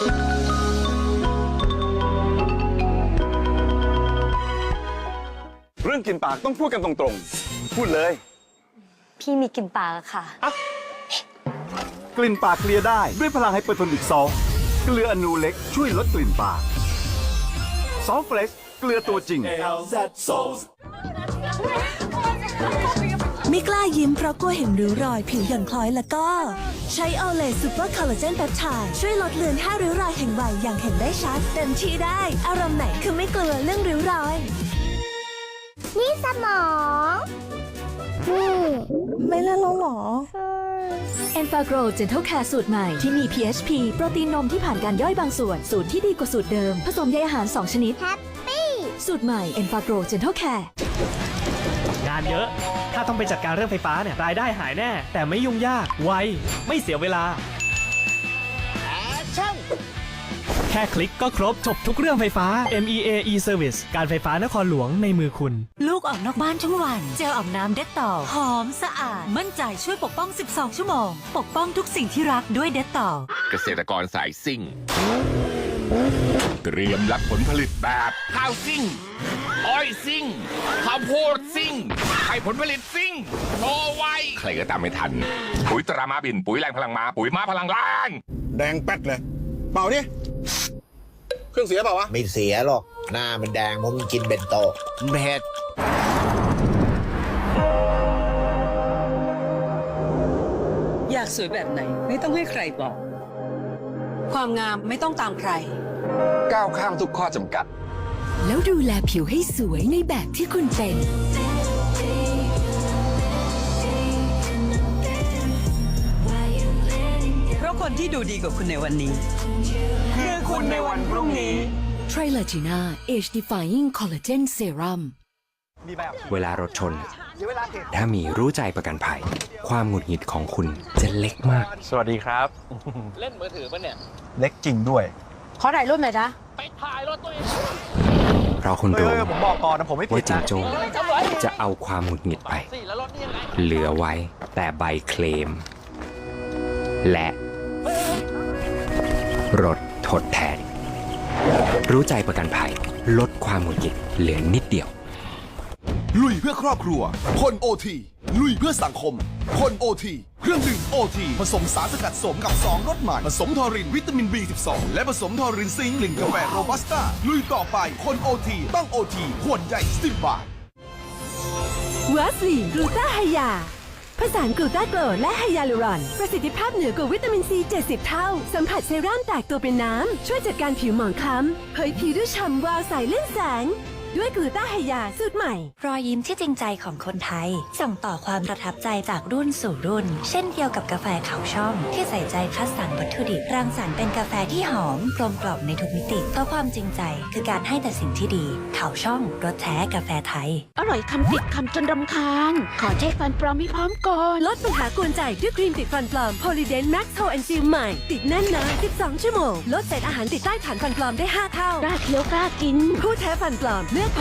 เรื่องกินปากต้องพูดกันตรงๆ พูดเลย พี่มีกลิ่นปากอะค่ะ กลิ่นปากเคลียร์ได้ด้วยพลังไฮเปอร์โทนิกซอลเกลืออนูเล็กช่วยลดกลิ่นปากซอฟเฟลชเกลือตัวจริง ไม่กล้ายิ้มเพราะกลัวเห็นริ้วรอยผิวหย่อนคล้อยแล้วก็ ใช้โอเลซูเปอร์คอลลาเจนแปปไทด์ช่วยลดเลือนห้าริ้วรอยแห่งวัยอย่างเห็นได้ชัด เต็มที่ได้ อารมณ์ไหนคือไม่กลัวเรื่องริ้วรอย นี่สมองนี่ไม่เล่นแล้วหรอ e n f a g r o Gentle Care สูตรใหม่ที่มี PHP โปรตีนนมที่ผ่านการย่อยบางส่วน สูตรที่ดีกว่าสูตรเดิม ผสมใยอาหาร 2 ชนิด แฮปปี้ สูตรใหม่ e n f a g r o Gentle Care งานเยอะ ถ้าต้องไปจัดการเรื่องไฟฟ้าเนี่ยรายได้หายแน่ แต่ไม่ยุ่งยาก ไว ไม่เสียเวลา แค่คลิกก็ครบจบทุกเรื่องไฟฟ้า MEA e-Service การไฟฟ้านครหลวงในมือคุณ ลูกออกนอกบ้านทั้งวัน เจลอาบน้ำเด็ดต่อหอมสะอาด มั่นใจช่วยปกป้อง 12 ชั่วโมง ปกป้องทุกสิ่งที่รักด้วยเด็ดต่อ เกษตรกรสายซิ่ง เตรียมรับผลผลิตแบบข้าวซิ่ง อ้อยซิ่งข้าวโพดซิ่งให้ผลผลิตซิ่งโตไวใครก็ตามไม่ทัน ปุ๋ยตรามาบิน ปุ๋ยแรงพลังมา ปุ๋ยมาพลังล้านแดงแป๊ดเลย เปล่าดิเครื่องเสียเปล่าวะ ไม่เสียหรอก หน้ามันแดงเพราะมันกินเบนโตะเผ็ดอยากสวยแบบไหนไม่ต้องให้ใครบอก ความงามไม่ต้องตามใคร ก้าวข้ามทุกข้อจำกัด แล้วดูแลผิวให้สวยในแบบที่คุณเป็น เพราะคนที่ดูดีกว่าคุณในวันนี้ คือคุณในวันพรุ่งนี้ t r i l a g i n a Age Defying Collagen Serum เวลารถชน ถ้ามีรู้ใจประกันภัย ความหงุดหงิดของคุณจะเล็กมาก สวัสดีครับ เล็กจริงด้วย ขอถ่ายรูปหน่อยนะเพราะคุณรู้ผมบอกก่อนนะผมไม่ผิว่าดจิงนะโจ้จะเอาความหงุดหงิดไป เหลือไว้แต่ใบเคลม และ รถทดแทน รู้ใจประกันภัย ลดความหงุดหงิดเหลือนิดเดียว ลุยเพื่อครอบครัวคนโอทีลุยเพื่อสังคมคนโอทีเครื่องดื่มโอทีผสมสารสกัดสมกับ 2รสใหม่ผสมทอรินวิตามิน B12 และผสมทอรินซิงค์ลิงกาแฟโรบัสต้าลุยต่อไปคนโอทีต้องโอทีขวดใหญ่สิบบาทวัสลีนกลูตาไฮยาผสานกลูตาโกรและไฮยาลูรอน ประสิทธิภาพเหนือกว่าวิตามินซี 70 เท่า สัมผัสเซรั่มแตกตัวเป็นน้ำ ช่วยจัดการผิวหมองคล้ำเผยผิวด้วยฉ่ำวาวใสเล่นแสง ด้วยกลูตาไฮยาสูตรใหม่ รอยยิ้มที่จริงใจของคนไทย ส่งต่อความประทับใจจากรุ่นสู่รุ่น เช่นเดียวกับกาแฟเขาช่อง ที่ใส่ใจคัดสรรวัตถุดิบรังสรรค์เป็นกาแฟที่หอมกลมกล่อมในทุกมิติเพราะความจริงใจ คือการให้แต่สิ่งที่ดี เขาช่องรสแท้กาแฟไทย อร่อยคำติดคำจนรำคาญ ขอเช็คฟันปลอมให้พร้อมก่อนลดปัญหากวนใจด้วยครีมติดฟันปลอม Polydent Max Toe and Seal ใหม่ติดแน่นนาน12 ชั่วโมงลดเศษอาหารติดใต้ฐานฟันปลอมได้ 5 เท่ากล้าเคี้ยวกล้ากินผู้แท้ฟันปลอมเลือก